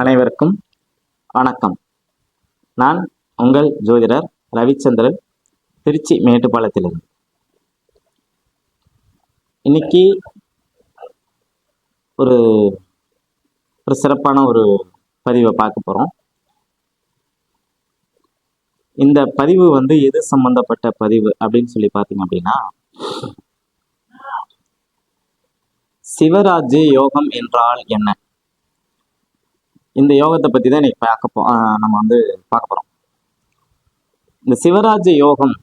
அனைவருக்கும் வணக்கம். நான் உங்கள் ஜோதிடர் ரவிச்சந்திரன் திருச்சி மேட்டுப்பாளையத்திலிருந்து. இன்னைக்கு ஒரு ஒரு சிறப்பான ஒரு பதிவை பார்க்க போகிறோம் இந்த பதிவு வந்து எது சம்பந்தப்பட்ட பதிவு அப்படின்னு சொல்லி பார்த்தீங்க அப்படின்னா சிவராஜ் யோகம் என்றால் என்ன? இந்த யோகத்தை பற்றி தான் இன்னைக்கு பார்க்க போ நம்ம வந்து பார்க்க போகிறோம் இந்த சிவராஜ யோகம்.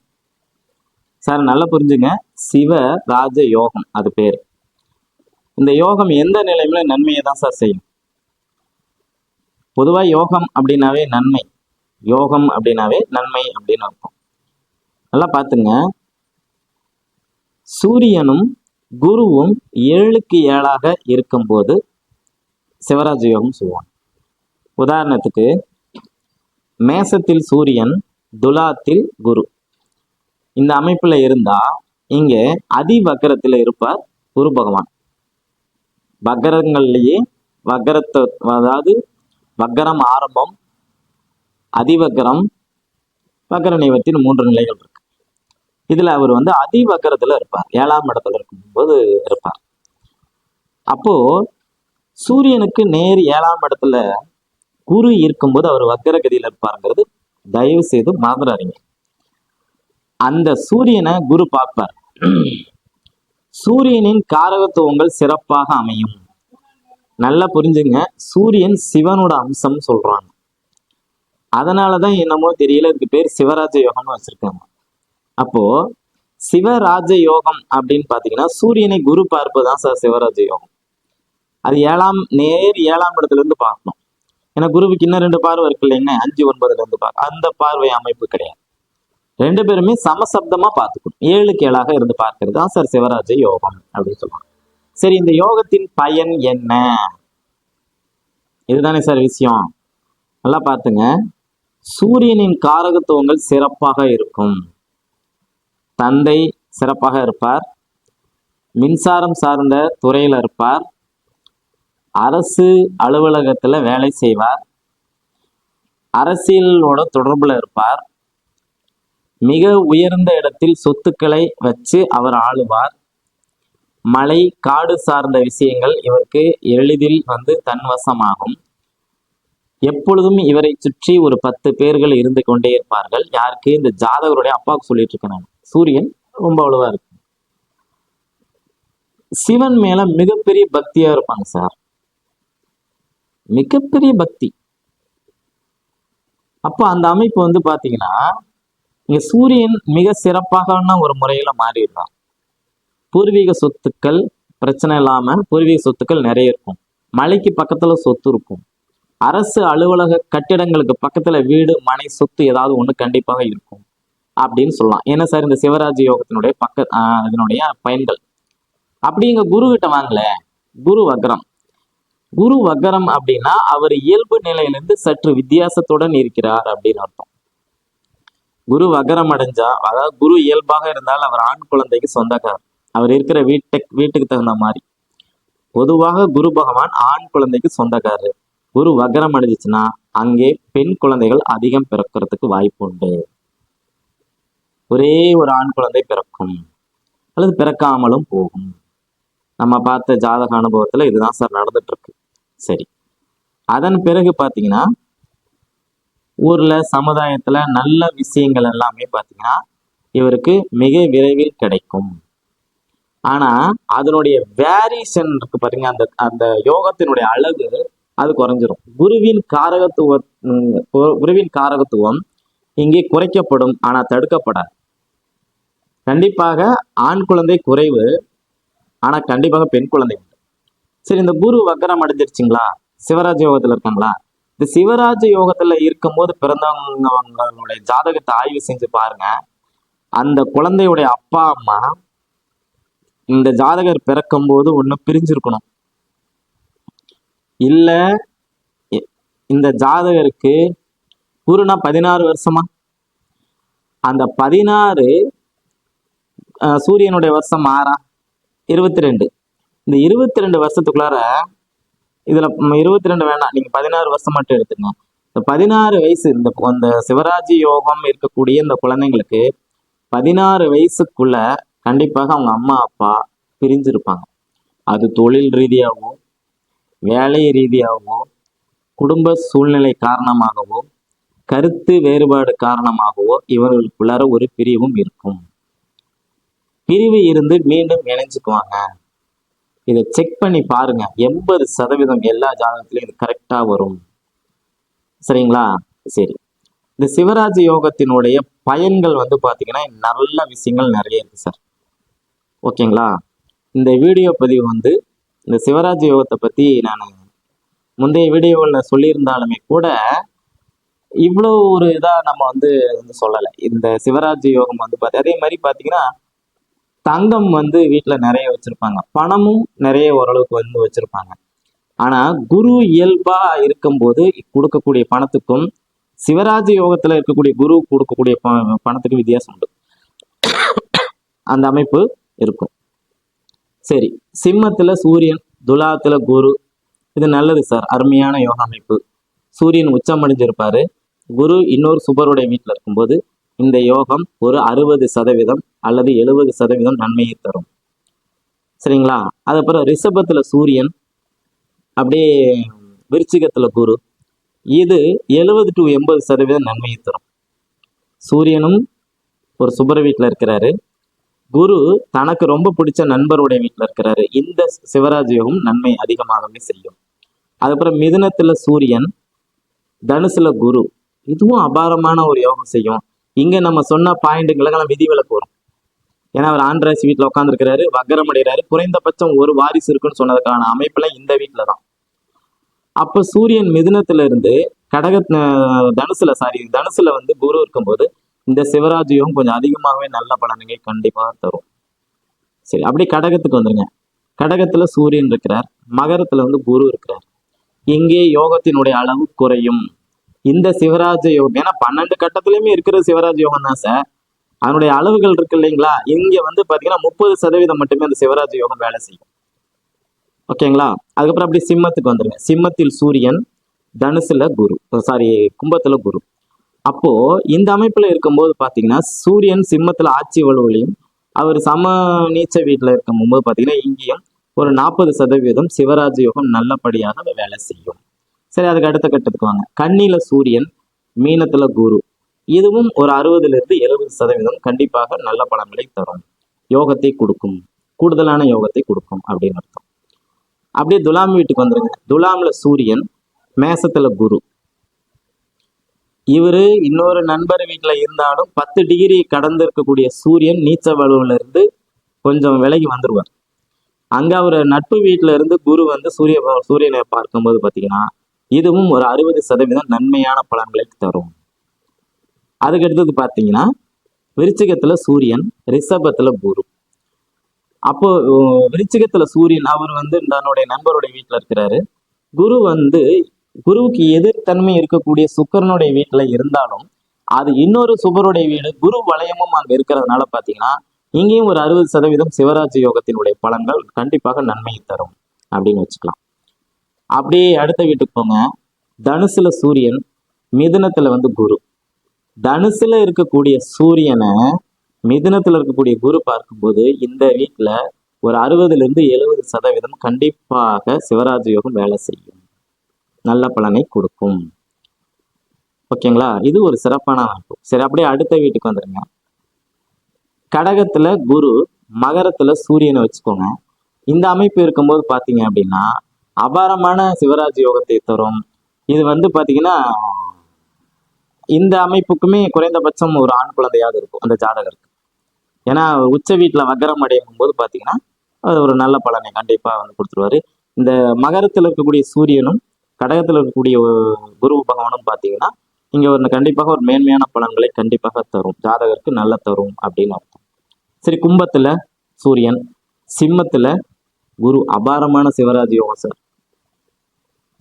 சார் நல்லா புரிஞ்சுங்க. சிவராஜ யோகம் அது பேர். இந்த யோகம் எந்த நிலையில நன்மையை தான் சார் செய்யும்? பொதுவாக யோகம் அப்படின்னாவே நன்மை. யோகம் அப்படின்னாவே நன்மை அப்படின்னு அர்த்தம். நல்லா பார்த்துங்க. சூரியனும் குருவும் ஏழுக்கு ஏழாக இருக்கும்போது சிவராஜ யோகம் சொல்லுவாங்க. உதாரணத்துக்கு மேசத்தில் சூரியன் துலாத்தில் குரு. இந்த அமைப்புல இருந்தா இங்க அதிவக்கரத்தில் இருப்பார் குரு பகவான். வக்கரங்கள்லேயே வக்கரத்தை அதாவது வக்கரம் ஆரம்பம் அதிவக்கரம் வக்கர நிவர்த்தின்னு மூன்று நிலைகள் இருக்கு. இதுல அவர் வந்து அதிவக்கரத்தில் இருப்பார். ஏழாம் இடத்துல இருக்கும்போது இருப்பார். அப்போ சூரியனுக்கு நேர் ஏழாம் இடத்துல குரு இருக்கும்போது அவர் வக்கரகதியில் இருப்பாருங்கிறது தயவு செய்து மறந்துடாதீங்க. அந்த சூரியனை குரு பார்ப்பார். சூரியனின் காரகத்துவங்கள் சிறப்பாக அமையும். நல்லா புரிஞ்சுங்க. சூரியன் சிவனோட அம்சம் சொல்றாங்க. அதனாலதான் என்னமோ தெரியல இதுக்கு பேர் சிவராஜ யோகம்னு வச்சிருக்காங்க. அப்போ சிவராஜ யோகம் அப்படின்னு பாத்தீங்கன்னா சூரியனை குரு பார்ப்பதுதான் சார் சிவராஜ யோகம். அது ஏழாம் நேர் ஏழாம் இடத்துல இருந்து பார்க்கணும். ஏன்னா குருவுக்கு இன்னும் ரெண்டு பார்வை இருக்கு இல்லைங்க. அஞ்சு ஒன்பதுல இருந்து பார்க்க. அந்த பார்வை அமைப்பு கிடையாது. ரெண்டு பேருமே சமசப்தமா பார்த்துக்கணும். ஏழுக்கு ஏழாக இருந்து பார்க்கறது தான் சார் சிவராஜ யோகம் அப்படின்னு சொல்லுவாங்க. சரி இந்த யோகத்தின் பயன் என்ன? இதுதானே சார் விஷயம். நல்லா பார்த்துங்க. சூரியனின் காரகத்துவங்கள் சிறப்பாக இருக்கும். தந்தை சிறப்பாக இருப்பார். மின்சாரம் சார்ந்த துறையில இருப்பார். அரசு அலுவலகத்துல வேலை செய்வார். அரசியலோட தொடர்புல இருப்பார். மிக உயர்ந்த இடத்தில் சொத்துக்களை வச்சு அவர் ஆளுவார். மலை காடு சார்ந்த விஷயங்கள் இவருக்கு எளிதில் வந்து தன்வசமாகும். எப்பொழுதும் இவரை சுற்றி ஒரு பத்து பேர்கள் இருந்து கொண்டே இருப்பார்கள். யாருக்கு? இந்த ஜாதகருடைய அப்பாவுக்கு சொல்லிட்டு இருக்கேன் நான். சூரியன் ரொம்ப அவ்வளவா இருக்கு. சிவன் மேல மிகப்பெரிய பக்தியா இருப்பாங்க சார். மிகப்பெரிய பக்தி. அப்போ அந்த அமைப்பு வந்து பாத்தீங்கன்னா இங்கே சூரியன் மிக சிறப்பான ஒரு முறையில மாறிடுறான். பூர்வீக சொத்துக்கள் பிரச்சனை இல்லாம பூர்வீக சொத்துக்கள் நிறைய இருக்கும். மலைக்கு பக்கத்துல சொத்து இருக்கும். அரசு அலுவலக கட்டிடங்களுக்கு பக்கத்துல வீடு மனை சொத்து ஏதாவது ஒண்ணு கண்டிப்பாக இருக்கும் அப்படின்னு சொல்லலாம். ஏன்னா சார் இந்த சிவராஜ் யோகத்தினுடைய பக்க இதனுடைய பயன்கள். அப்படி இங்க குரு கிட்ட வாங்கல. குரு வக்ரம். குரு வக்கரம் அப்படின்னா அவர் இயல்பு நிலையிலிருந்து சற்று வித்தியாசத்துடன் இருக்கிறார் அப்படின்னு அர்த்தம். குரு வகரம் அடைஞ்சா அதாவது குரு இயல்பாக இருந்தால் அவர் ஆண் குழந்தைக்கு சொந்தக்காரர். அவர் இருக்கிற வீட்டை வீட்டுக்கு தகுந்த மாதிரி. பொதுவாக குரு பகவான் ஆண் குழந்தைக்கு சொந்தக்காரர். குரு வகரம் அடைஞ்சிச்சுன்னா அங்கே பெண் குழந்தைகள் அதிகம் பிறக்கிறதுக்கு வாய்ப்பு உண்டு. ஒரே ஒரு ஆண் குழந்தை பிறக்கும். அல்லது பிறக்காமலும் போகும். நம்ம பார்த்த ஜாதக அனுபவத்துல இதுதான் சார் நடந்துட்டு இருக்கு. சரி. அதன் பிறகு பாத்தீங்கன்னா ஊர்ல சமுதாயத்துல நல்ல விஷயங்கள் எல்லாமே பாத்தீங்கன்னா இவருக்கு மிக விரைவில் கிடைக்கும். ஆனா அதனுடைய வேரியேஷன் இருக்கு பாருங்க அந்த அந்த யோகத்தினுடைய அழகு அது குறைஞ்சிரும். குருவின் காரகத்துவ உம், குருவின் காரகத்துவம் இங்கே குறைக்கப்படும் ஆனா தடுக்கப்படாது. கண்டிப்பாக ஆண் குழந்தை குறைவு ஆனா கண்டிப்பாக பெண் குழந்தை சரி இந்த குரு வக்கரம் அடைஞ்சிருச்சுங்களா? சிவராஜ யோகத்துல இருக்காங்களா? இந்த சிவராஜ யோகத்துல இருக்கும்போது பிறந்தவங்களுடைய ஜாதகத்தை ஆய்வு செஞ்சு பாருங்க. அந்த குழந்தையுடைய அப்பா அம்மா இந்த ஜாதகர் பிறக்கும்போது ஒண்ணு பிரிஞ்சிருக்கணும். இல்ல இந்த ஜாதகருக்கு குருனா பதினாறு வருஷமா? அந்த பதினாறு அஹ், சூரியனுடைய வருஷம் ஆறா? இருபத்தி ரெண்டு. இந்த இருபத்தி ரெண்டு வருஷத்துக்குள்ளார இதுல இருபத்தி ரெண்டு வேண்டாம் நீங்க பதினாறு வருஷம் மட்டும் எடுத்துங்க இந்த பதினாறு வயசு இந்த அந்த சிவராஜ் யோகம் இருக்கக்கூடிய இந்த குழந்தைங்களுக்கு பதினாறு வயசுக்குள்ள கண்டிப்பாக அவங்க அம்மா அப்பா பிரிஞ்சிருப்பாங்க. அது தொழில் ரீதியாகவோ வேலை ரீதியாகவோ குடும்ப சூழ்நிலை காரணமாகவோ கருத்து வேறுபாடு காரணமாகவோ இவர்களுக்குள்ளார ஒரு பிரிவும் இருக்கும். பிரிவு இருந்து மீண்டும் இணைஞ்சுக்குவாங்க. இதை செக் பண்ணி பாருங்க. எண்பது சதவீதம் எல்லா ஜாதகத்திலையும் இது கரெக்டா வரும். சரிங்களா? சரி. இந்த சிவராஜ் யோகத்தினுடைய பயன்கள் வந்து பாத்தீங்கன்னா நல்ல விஷயங்கள் நிறைய இருக்கு சார். ஓகேங்களா? இந்த வீடியோ பதிவு வந்து இந்த சிவராஜ் யோகத்தை பத்தி நான் முந்தைய வீடியோவில் சொல்லியிருந்தாலுமே கூட இவ்வளோ ஒரு இதாக நம்ம வந்து வந்து சொல்லலை. இந்த சிவராஜ் யோகம் வந்து பார்த்து அதே மாதிரி பார்த்தீங்கன்னா தங்கம் வந்து வீட்டில் நிறைய வச்சுருப்பாங்க. பணமும் நிறைய ஓரளவுக்கு வந்து வச்சுருப்பாங்க. ஆனால் குரு இயல்பாக இருக்கும்போது கொடுக்கக்கூடிய பணத்துக்கும் சிவராஜ் யோகத்தில் இருக்கக்கூடிய குரு கொடுக்கக்கூடிய ப பணத்துக்கும் வித்தியாசம் உண்டு. அந்த அமைப்பு இருக்கும். சரி சிம்மத்தில் சூரியன் துலாத்தில் குரு. இது நல்லது சார். அருமையான யோகா அமைப்பு. சூரியன் உச்சம் அடைஞ்சிருப்பாரு. குரு இன்னொரு சுபருடைய வீட்டில் இருக்கும்போது இந்த யோகம் ஒரு அறுபது சதவீதம் அல்லது எழுபது சதவீதம் நன்மையை தரும். சரிங்களா? அதுக்கப்புறம் ரிஷபத்தில் சூரியன் அப்படியே விருச்சிகத்துல குரு. இது எழுபது டு எண்பது சதவீதம் நன்மையை தரும். சூரியனும் ஒரு சுபர வீட்டில் இருக்கிறாரு. குரு தனக்கு ரொம்ப பிடிச்ச நண்பருடைய வீட்டில் இருக்கிறாரு. இந்த சிவராஜ் யோகம் நன்மை அதிகமாகவே செய்யும். அதுக்கப்புறம் மிதுனத்தில் சூரியன் தனுசுல குரு. இதுவும் அபாரமான ஒரு யோகம் செய்யும். இங்க நம்ம சொன்ன பாயிண்ட்டுங்களுக்கெல்லாம் விதிவிலக்கு வரும். ஏன்னா அவர் ஆண்ட்ராய்ஸ் வீட்டில் உட்காந்துருக்கிறாரு வக்கரம் அடைகிறாரு. குறைந்தபட்சம் ஒரு வாரிசு இருக்குன்னு சொன்னதுக்கான அமைப்புல இந்த வீட்டில் தான் அப்போ சூரியன் மிதுனத்துல இருந்து கடக தனுசுல சாரி தனுசுல வந்து குரு இருக்கும்போது இந்த சிவராஜ் யோகம் கொஞ்சம் அதிகமாகவே நல்ல பலன்களை கண்டிப்பாக தரும். சரி அப்படியே கடகத்துக்கு வந்துருங்க. கடகத்துல சூரியன் இருக்கிறார். மகரத்துல வந்து குரு இருக்கிறார். இங்கே யோகத்தினுடைய அளவு குறையும். இந்த சிவராஜ யோகம் ஏன்னா பன்னெண்டு கட்டத்திலயுமே இருக்கிற சிவராஜ யோகம் தான் சார். அதனுடைய அளவுகள் இருக்கு இல்லைங்களா? இங்க வந்து பாத்தீங்கன்னா முப்பது சதவீதம் மட்டுமே அந்த சிவராஜ யோகம் வேலை செய்யும். ஓகேங்களா? அதுக்கப்புறம் அப்படி சிம்மத்துக்கு வந்துருங்க. சிம்மத்தில் சூரியன் தனுசுல குரு. சாரி கும்பத்துல குரு. அப்போ இந்த அமைப்புல இருக்கும்போது பாத்தீங்கன்னா சூரியன் சிம்மத்துல ஆட்சி வலுவலையும் அவர் சம நீச்ச வீட்டுல இருக்கும்போது பாத்தீங்கன்னா இங்கேயும் ஒரு நாற்பது சதவீதம் சிவராஜ யோகம் நல்லபடியாக வேலை செய்யும். சரி அதுக்கு அடுத்த கட்டத்துக்கு வாங்க. கண்ணில சூரியன் மீனத்துல குரு. இதுவும் ஒரு அறுபதுல இருந்து எழுபது சதவீதம் கண்டிப்பாக நல்ல பலன்களை தரும். யோகத்தை கொடுக்கும். கூடுதலான யோகத்தை கொடுக்கும் அப்படின்னு அர்த்தம். அப்படியே துலாம் வீட்டுக்கு வந்துருங்க. துலாம்ல சூரியன் மேசத்துல குரு. இவரு இன்னொரு நண்பர் வீட்டுல இருந்தாலும் பத்து டிகிரி கடந்து இருக்கக்கூடிய சூரியன் நீச்ச வலுவுல இருந்து கொஞ்சம் விலகி வந்துருவார். அங்க அவர் நட்பு வீட்டுல இருந்து குரு வந்து சூரிய சூரியனை பார்க்கும்போது பாத்தீங்கன்னா இதுவும் ஒரு அறுபது சதவீதம் நன்மையான பலன்களை தரும். அதுக்கடுத்தது பார்த்தீங்கன்னா விருச்சிகத்தில் சூரியன் ரிஷபத்துல குரு. அப்போ விருச்சிகத்தில் சூரியன் அவர் வந்து தன்னுடைய நண்பருடைய வீட்டில் இருக்கிறாரு. குரு வந்து குருவுக்கு எதிர்த்தன்மை இருக்கக்கூடிய சுக்கரனுடைய வீட்டில் இருந்தாலும் அது இன்னொரு சுபருடைய வீடு குரு வளையமும் அங்கே இருக்கிறதுனால பார்த்தீங்கன்னா இங்கேயும் ஒரு அறுபது சதவீதம் சிவராஜ் யோகத்தினுடைய பலன்கள் கண்டிப்பாக நன்மையை தரும் அப்படின்னு வச்சுக்கலாம். அப்படியே அடுத்த வீட்டுக்கு போங்க. தனுசுல சூரியன் மிதுனத்துல வந்து குரு. தனுசுல இருக்கக்கூடிய சூரியனை மிதுனத்துல இருக்கக்கூடிய குரு பார்க்கும்போது இந்த வீட்டுல ஒரு அறுபதுல இருந்து எழுபது சதவீதம் கண்டிப்பாக சிவராஜ் யோகம் வேலை செய்யும். நல்ல பலனை கொடுக்கும். ஓகேங்களா? இது ஒரு சிறப்பான அமைப்பு. சரி அப்படியே அடுத்த வீட்டுக்கு வந்துருங்க. கடகத்துல குரு மகரத்துல சூரியனை வச்சுக்கோங்க. இந்த அமைப்பு இருக்கும்போது பார்த்தீங்க அப்படின்னா அபாரமான சிவராஜ் யோகத்தை தரும். இது வந்து பாத்தீங்கன்னா இந்த அமைப்புக்குமே குறைந்தபட்சம் ஒரு ஆண் குழந்தையாவது இருக்கும் அந்த ஜாதகருக்கு. ஏன்னா உச்ச வீட்டுல வக்கரம் அடையும் போது பாத்தீங்கன்னா அது ஒரு நல்ல பலனை கண்டிப்பா வந்து கொடுத்துருவாரு. இந்த மகரத்தில் இருக்கக்கூடிய சூரியனும் கடகத்துல இருக்கக்கூடிய குரு பகவானும் பாத்தீங்கன்னா இங்க ஒரு கண்டிப்பாக ஒரு மேன்மையான பலன்களை கண்டிப்பாக தரும். ஜாதகருக்கு நல்ல தரும் அப்படின்னு அர்த்தம். சரி கும்பத்துல சூரியன் சிம்மத்துல குரு அபாரமான சிவராஜ் யோகம் சார்.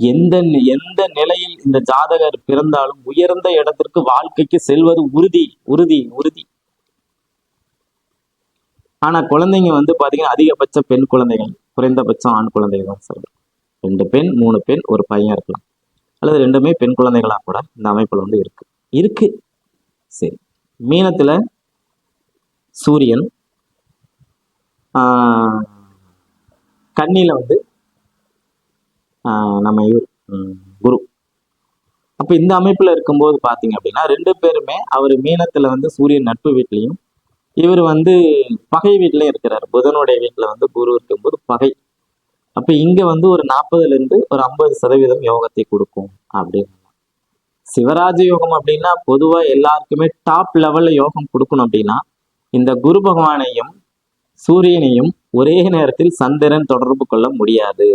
எந்த எந்த நிலையில் இந்த ஜாதகர் பிறந்தாலும் உயர்ந்த இடத்திற்கு வாழ்க்கைக்கு செல்வது உறுதி உறுதி உறுதி. ஆனா குழந்தைங்க வந்து பாத்தீங்கன்னா அதிகபட்ச பெண் குழந்தைகள் குறைந்தபட்சம் ஆண் குழந்தைகள் தான் சார். ரெண்டு பெண் மூணு பெண் ஒரு பையன் இருக்கலாம். அல்லது ரெண்டுமே பெண் குழந்தைகளா கூட இந்த அமைப்புல வந்து இருக்கு. இருக்கு. சரி. மீனத்துல சூரியன் ஆஹ், வந்து நம்ம இவர் குரு. அப்போ இந்த அமைப்பில் இருக்கும்போது பார்த்தீங்க அப்படின்னா ரெண்டு பேருமே அவர் மீனத்தில் வந்து சூரியன் நட்பு வீட்லேயும் இவர் வந்து பகை வீட்லேயும் இருக்கிறார். புதனுடைய வீட்டில் வந்து குரு இருக்கும்போது பகை. அப்போ இங்கே வந்து ஒரு நாற்பதுலேருந்து ஒரு ஐம்பது சதவீதம் யோகத்தை கொடுக்கும் அப்படின்னு. சிவராஜ யோகம் அப்படின்னா பொதுவாக எல்லாருக்குமே டாப் லெவலில் யோகம் கொடுக்கணும் அப்படின்னா இந்த குரு பகவானையும் சூரியனையும் ஒரே நேரத்தில் சந்திரன் தொடர்பு கொள்ள முடியாது.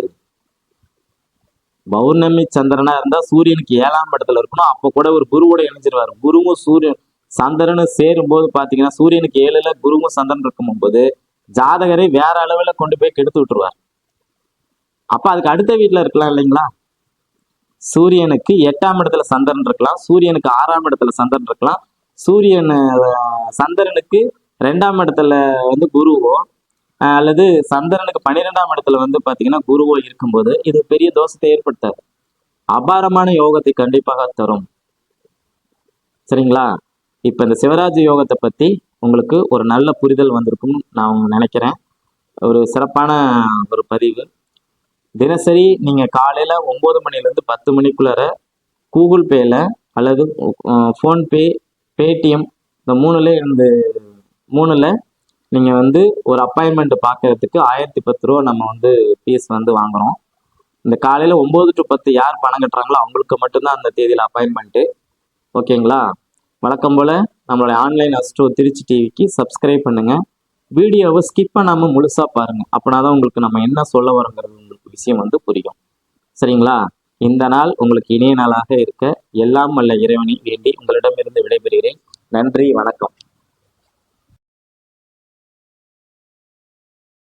பௌர்ணமி சந்திரனா இருந்தா சூரியனுக்கு ஏழாம் இடத்துல இருக்கணும். அப்ப கூட ஒரு குருவோட இணைஞ்சிருவாரு. குருவும் சூரியன் சந்திரனும் சேரும் போது பாத்தீங்கன்னா சூரியனுக்கு ஏழுல குருவும் சந்திரன் இருக்கும் போது ஜாதகரை வேற அளவுல கொண்டு போய் கெடுத்து விட்டுருவார். அப்ப அதுக்கு அடுத்த வீட்டுல இருக்கலாம் இல்லைங்களா? சூரியனுக்கு எட்டாம் இடத்துல சந்திரன் இருக்கலாம். சூரியனுக்கு ஆறாம் இடத்துல சந்திரன் இருக்கலாம். சூரியன் சந்திரனுக்கு ரெண்டாம் இடத்துல வந்து குருவோ அல்லது சந்திரனுக்கு பன்னிரெண்டாம் இடத்துல வந்து பாத்தீங்கன்னா குருவோ இருக்கும்போது இது பெரிய தோஷத்தை ஏற்படுத்தாது. அபாரமான யோகத்தை கண்டிப்பாக தரும். சரிங்களா? இப்ப இந்த சிவராஜ யோகத்தை பத்தி உங்களுக்கு ஒரு நல்ல புரிதல் வந்திருக்கும்னு நான் நினைக்கிறேன். ஒரு சிறப்பான ஒரு பதிவு. தினசரி நீங்க காலையில ஒன்பது மணிலேருந்து பத்து மணிக்குள்ளார கூகுள் பேல அல்லது ஃபோன்பே பேடிஎம் இந்த மூணுல இருந்து மூணுல நீங்கள் வந்து ஒரு அப்பாயின்மெண்ட் பார்க்கறதுக்கு ஆயிரத்தி பத்து ரூபா நம்ம வந்து ஃபீஸ் வந்து வாங்குகிறோம் இந்த காலையில் ஒம்பது டு பத்து யார் பணம் கட்டுறாங்களோ அவங்களுக்கு மட்டும்தான் அந்த தேதியில் அப்பாயின்மெண்ட்டு ஓகேங்களா? வழக்கம் போல் நம்மளுடைய ஆன்லைன் அஸ்ட்ரோ திருச்சி டிவிக்கு சப்ஸ்கிரைப் பண்ணுங்கள் வீடியோவை ஸ்கிப் பண்ணாமல் முழுசாக பாருங்கள் அப்படின்னா உங்களுக்கு நம்ம என்ன சொல்ல வரோங்கிறது உங்களுக்கு விஷயம் வந்து புரியும். சரிங்களா? இந்த நாள் உங்களுக்கு இணைய நாளாக இருக்க. எல்லாம் வல்ல இறைவனை வேண்டி உங்களிடமிருந்து விடைபெறுகிறேன். நன்றி வணக்கம்.